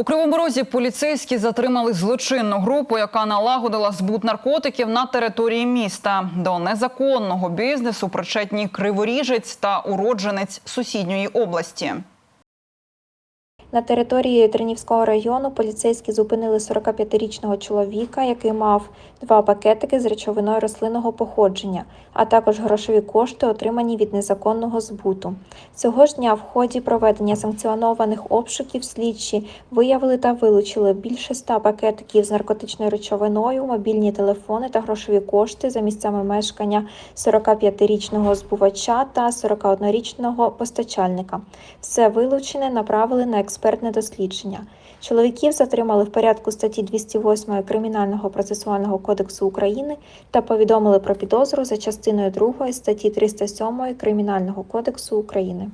У Кривому Розі поліцейські затримали злочинну групу, яка налагодила збут наркотиків на території міста. До незаконного бізнесу причетні криворіжець та уродженець сусідньої області. На території Тернівського району поліцейські зупинили 45-річного чоловіка, який мав два пакетики з речовиною рослинного походження, а також грошові кошти, отримані від незаконного збуту. Цього ж дня в ході проведення санкціонованих обшуків слідчі виявили та вилучили більше 100 пакетиків з наркотичною речовиною, мобільні телефони та грошові кошти за місцями мешкання 45-річного збувача та 41-річного постачальника. Все вилучене направили на експертне дослідження. Чоловіків затримали в порядку статті 208 Кримінального процесуального кодексу України та повідомили про підозру за частиною 2 статті 307 Кримінального кодексу України.